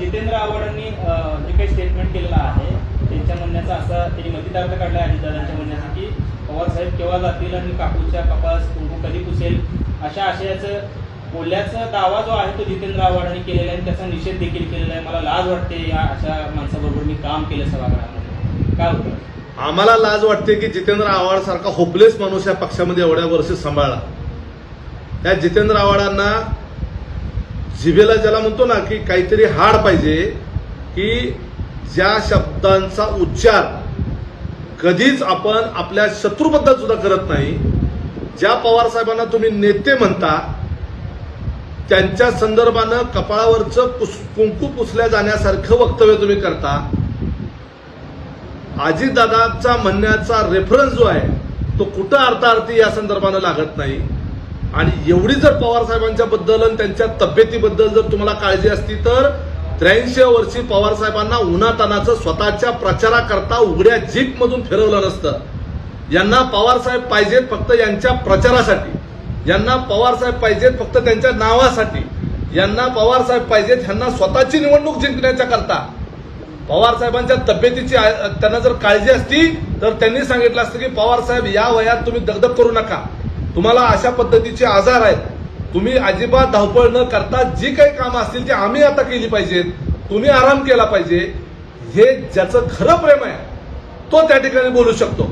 जितेंद्र आव्हाडांनी जे काही स्टेटमेंट केलेलं आहे त्यांच्या म्हणण्याचा असा त्यांनी मतितार्थ काढला आहे अजितदादांच्या म्हणण्याचा की पवार साहेब केव्हा जातील आणि काकूच्या कपास कुंकू कधी पुसेल अशा आशयाचं बोलल्याचा दावा जो आहे तो जितेंद्र आव्हाडांनी केलेला आहे आणि त्याचा निषेध देखील केलेला आहे. मला लाज वाटते या अशा माणसाबरोबर मी काम केलं सभागृहामध्ये. काय होतं आम्हाला लाज वाटते की जितेंद्र आव्हाड सारखा होपलेस माणूस या पक्षामध्ये एवढ्या वर्ष सांभाळला. त्या जितेंद्र आव्हाडांना जिभेला ज्याला म्हणतो ना की काहीतरी हाड पाहिजे की ज्या शब्दांचा उच्चार कधीच आपण आपल्या शत्रूबद्दल सुद्धा करत नाही ज्या पवार साहेबांना तुम्ही नेते म्हणता त्यांच्या संदर्भानं कपाळावरचं पुस कुंकू पुसल्या जाण्यासारखं वक्तव्य तुम्ही करता. आजीदादाचा म्हणण्याचा रेफरन्स जो आहे तो कुठं अर्थार्थी या संदर्भानं लागत नाही. आणि एवढी जर पवार साहेबांच्या बद्दल आणि त्यांच्या तब्येतीबद्दल जर तुम्हाला काळजी असती तर त्र्याऐंशी वर्षी पवार साहेबांना उन्हातानाचं स्वतःच्या प्रचाराकरता उघड्या जीप मधून फिरवलं नसतं. यांना पवार साहेब पाहिजेत फक्त यांच्या प्रचारासाठी. यांना पवार साहेब पाहिजेत फक्त त्यांच्या नावासाठी. यांना पवार साहेब पाहिजेत ह्यांना स्वतःची निवडणूक जिंकण्याच्या करता. पवार साहेबांच्या तब्येतीची त्यांना जर काळजी असती तर त्यांनी सांगितलं असतं की पवार साहेब या वयात तुम्ही दगदग करू नका. तुम्हाला अशा पद्धतीचे आजार आहेत. तुम्ही अजिबात धावपळ न करता जी काही कामं असतील ती आम्ही आता केली पाहिजेत. तुम्ही आराम केला पाहिजे. हे ज्याचं खरं प्रेम आहे तो त्या ठिकाणी बोलू शकतो.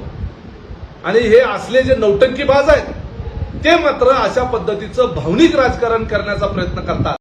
आणि हे असले जे नौटंकीबाज आहेत ते मात्र अशा पद्धतीचं भावनिक राजकारण करण्याचा प्रयत्न करतात.